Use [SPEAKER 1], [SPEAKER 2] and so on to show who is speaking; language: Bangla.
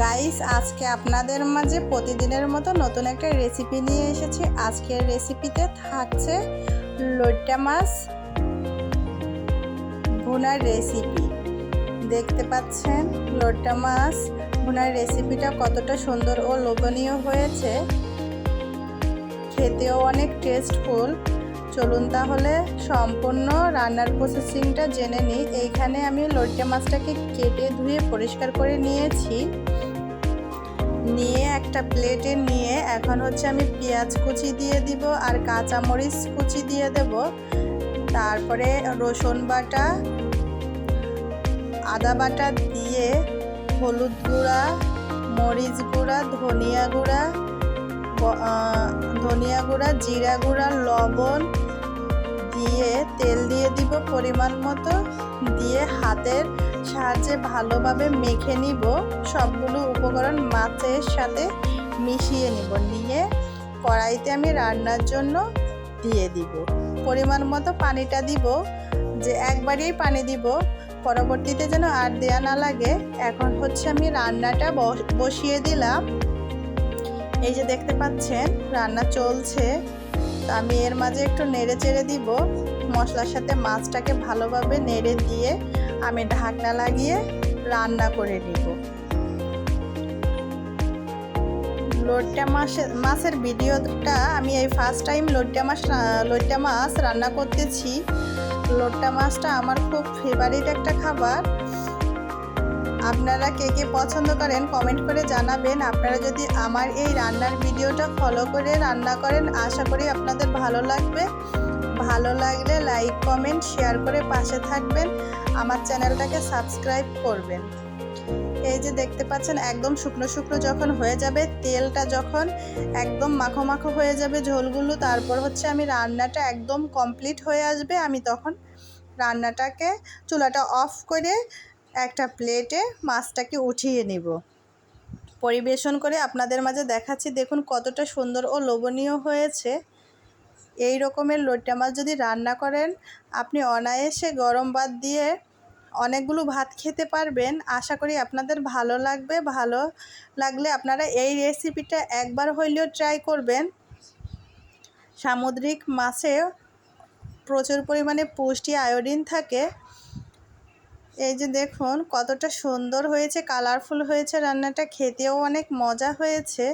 [SPEAKER 1] গাইস আজকে আপনাদের মাঝে প্রতিদিনের মতো নতুন একটা রেসিপি নিয়ে এসেছি। আজকের রেসিপিতে থাকছে লইট্টা মাছ ভুনার রেসিপি দেখতে পাচ্ছেন লইট্টা মাছ ভুনার রেসিপিটা কতটা সুন্দর ও লোভনীয় হয়েছে। খেতেও অনেক টেস্টফুল চলুন তাহলে সম্পূর্ণ রান্নার প্রসেসিংটা জেনে নিই। এইখানে আমি লইট্টা মাছটাকে কেটে ধুয়ে পরিষ্কার করে নিয়েছি। নিয়ে একটা প্লেটে নিয়ে এখন হচ্ছে আমি পেঁয়াজ কুচি দিয়ে দিব আর কাঁচামরিচ কুচি দিয়ে দেব। তারপরে রসুন বাটা, আদা বাটা দিয়ে হলুদ গুঁড়া, মরিচ গুঁড়া, ধনিয়া গুঁড়া ধনিয়া গুঁড়া, জিরা গুঁড়া, লবণ দিয়ে তেল দিয়ে দিব পরিমাণ মতো। দিয়ে হাতের সাহায্যে ভালোভাবে মেখে নিব। সবগুলো উপকরণ মাছের সাথে মিশিয়ে নিব। নিয়ে কড়াইতে আমি রান্নার জন্য দিয়ে দিব। পরিমাণ মতো পানিটা দিব। যে একবারেই পানি দিব। পরবর্তীতে যেন আর দেয়া না লাগে। এখন হচ্ছে আমি রান্নাটা বসিয়ে দিলাম। এই যে দেখতে পাচ্ছেন, রান্না চলছে। তো আমি এর মাঝে একটু নেড়ে চেড়ে দিব। মশলার সাথে মাছটাকে ভালোভাবে নেড়ে দিয়ে আমি ঢাকনা লাগিয়ে রান্না করে নিব। লোট্টা মাছের মাছের ভিডিওটা আমি এই ফার্স্ট টাইম লোট্টা মাছ লোট্টা মাছ রান্না করতেছি। লোট্টা মাছটা আমার খুব ফেভারিট একটা খাবার। আপনারা কে কে পছন্দ করেন কমেন্ট করে জানাবেন। আপনারা যদি আমার এই রান্নার ভিডিওটা ফলো করে রান্না করেন, আশা করি আপনাদের ভালো লাগবে। ভালো লাগলে লাইক কমেন্ট শেয়ার করে পাশে থাকবেন। আমার চ্যানেলটাকে সাবস্ক্রাইব করবেন। এই যে দেখতে পাচ্ছেন, একদম শুকনো শুকনো যখন হয়ে যাবে, তেলটা যখন একদম মাখো মাখো হয়ে যাবে ঝোলগুলো, তারপর হচ্ছে আমি রান্নাটা একদম কমপ্লিট হয়ে আসবে। আমি তখন রান্নাটাকে চুলাটা অফ করে একটা প্লেটে মাছটাকে উঠিয়ে নিব। পরিবেশন করে আপনাদের মাঝে দেখাচ্ছি, দেখুন কতটা সুন্দর ও লোভনীয় হয়েছে। এই রকমের লোট্টা মাছ যদি রান্না করেন, আপনি অনায়াসে গরম ভাত দিয়ে অনেকগুলো ভাত খেতে পারবেন। আশা করি আপনাদের ভালো লাগবে। ভালো লাগলে আপনারা এই রেসিপিটা একবার হইলেও ট্রাই করবেন। সামুদ্রিক মাছে প্রচুর পরিমাণে পুষ্টি আয়োডিন থাকে। এই যে দেখুন কতটা সুন্দর হয়েছে কালারফুল হয়েছে রান্নাটা খেতেও অনেক মজা হয়েছে।